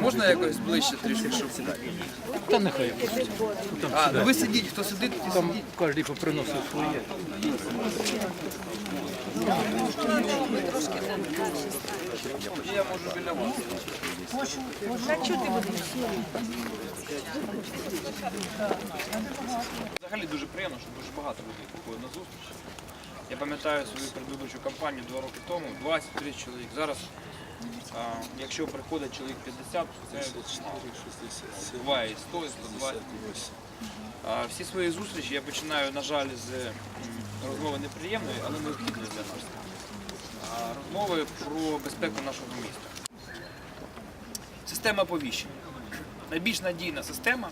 Можна якось ближче трішки, щоб сідати? Та нехай. А, ну ви сидіть, хто сидить, ті Там сидіть. кожен поприносив своє. Я можу біля вас. Взагалі дуже приємно, що дуже багато людей приходить на зустріч. Я пам'ятаю свою предвиборчу кампанію два роки тому, 20-30 чоловік. Зараз, а, якщо приходить чоловік 50, то це буває і 100, і 120. А, Всі свої зустрічі я починаю, на жаль, з розмови неприємної, але необхідної для нас. А, Розмови про безпеку нашого міста. Система оповіщення. Найбільш надійна система,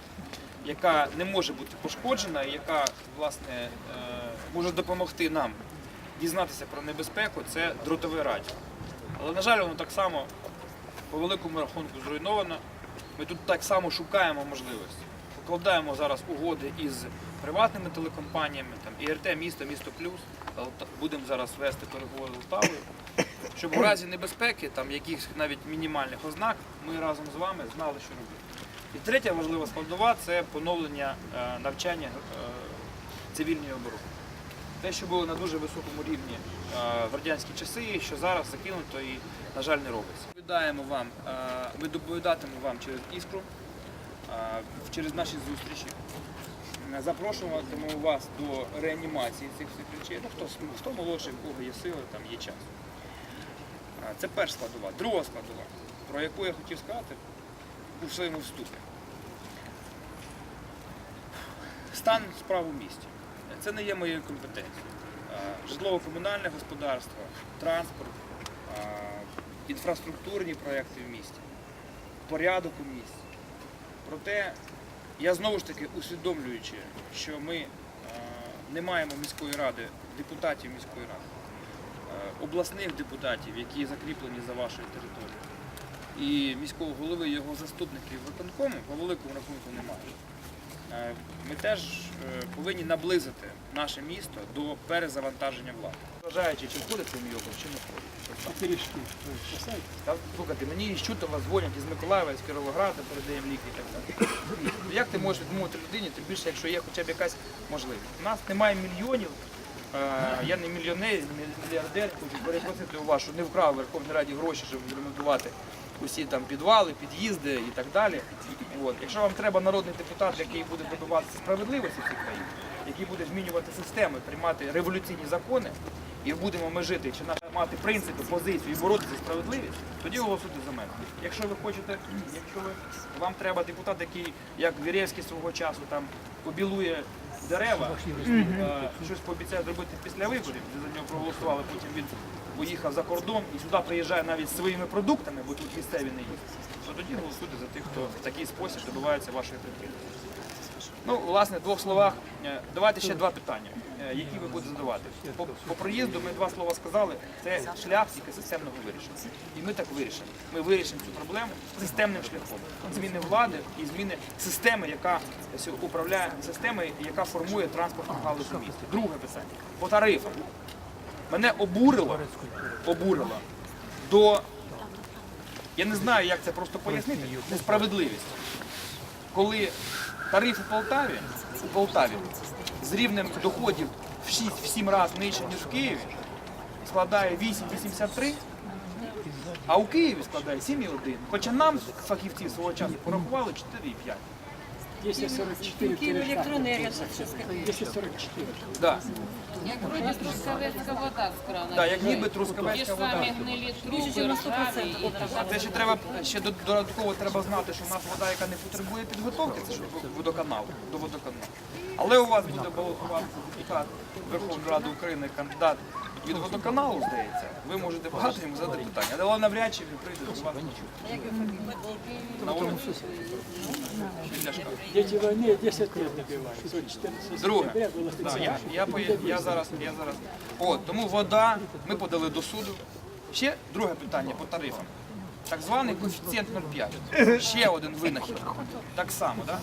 яка не може бути пошкоджена, і яка власне е, може допомогти нам дізнатися про небезпеку, це дротове радіо. Але, на жаль, воно так само по великому рахунку зруйновано. Ми тут так само шукаємо можливості. Покладаємо зараз угоди із приватними телекомпаніями, там ІРТ, місто, місто плюс. Будемо зараз вести переговори з Лтавою, щоб у разі небезпеки, там якихось навіть мінімальних ознак, ми разом з вами знали, що робити. І третя важлива складова це поновлення е, навчання е, цивільної оборони. Те, що було на дуже високому рівні е, в радянські часи, що зараз закинуто і, на жаль, не робиться. Вам, ми доповідатимемо вам через іскру, через наші зустрічі. Запрошуватимемо вас до реанімації цих всіх речей. Ну, хто, хто молодший, в кого є сили, там є час. Це перша складова. Друга складова, про яку я хотів сказати у своєму вступі. Стан справ у місті. Це не є моєю компетенцією. Житлово-комунальне господарство, транспорт, інфраструктурні проекти в місті, порядок у місті. Проте я знову ж таки усвідомлюючи, що ми не маємо міської ради, депутатів міської ради, обласних депутатів, які закріплені за вашою територією, і міського голови, і його заступників виконкому по великому рахунку немає. Е, Ми теж е, повинні наблизити наше місто до перезавантаження влади. Вважаючи, чи входить цей мій округ, чи не входить. Слухайте, мені із Чутова дзвонять із Миколаєва, із Кіровограда, передаємо ліки і так далі. Як ти можеш відмовити людині, тим більше, якщо є хоча б якась можливість? У нас немає мільйонів, е, я не мільйонер, не мільярдер, хочу перепросити у вас, що не вкрав в Верховній Раді гроші, щоб відремонтувати усі там підвали, під'їзди і так далі. От. Якщо вам треба народний депутат, який буде добиватися справедливості в цій країні, який буде змінювати системи, приймати революційні закони, і будемо ми жити, чи мати принципи, позицію і боротися за справедливість, тоді голосуйте за мене. Якщо ви хочете, якщо ви, вам треба депутат, який, як Вірєвський свого часу, там побілує дерева, е, щось пообіцяє зробити після виборів, ви за нього проголосували, потім він поїхав за кордон і сюди приїжджає навіть своїми продуктами, бо тут місцеві не їсть, то тоді голосуйте за тих, хто в такий спосіб добивається вашої підтримки. Ну, власне, в двох словах, е, давайте ще два питання, які ви будете задавати. По, по проїзду ми два слова сказали, це шлях тільки системного вирішення. І ми так вирішимо. Ми вирішимо цю проблему системним шляхом. Зміни влади і зміни системи, яка управляє системи, яка формує транспортну галузь у місті. Друге питання. По тарифам. Мене обурило, обурило до, я не знаю, як це просто пояснити, несправедливість коли тариф у Полтаві, у Полтаві з рівнем доходів в 6-7 разів нижче, ніж в Києві, складає 8,83, а у Києві складає 7,1. Хоча нам фахівці свого часу порахували 4,5. 244 Київ електроенергія все сказати. 244. Да. Як вроді трускавецька вода з крана. Да, як ніби трускавецька ж вода. самі гнилі труби, ржаві і А це ще треба ще до- додатково треба знати, що в нас вода, яка не потребує підготовки, це ж водоканал до водоканалу. Але у вас буде балотуватися депутат Верховної Ради України, кандидат від водоканалу, здається, ви можете багато йому задати питання, але навряд чи він прийде до вас на вулицю. Ляшка. Дети войны 10 лет добивают. 14 Друге. сентября Да, я, я, пое- я, зараз, я зараз. От, тому вода, ми подали до суду. Ще друге питання по тарифам. Так званий коефіцієнт 0,5. Ще один винахід. Так само, так?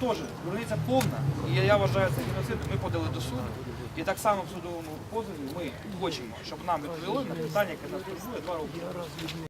Да? Теж, дурниця повна. І я вважаю це геноцидом. Ми подали до суду. І так само в судовому позові ми хочемо, щоб нам відповіли на питання, яке нас турбує два роки.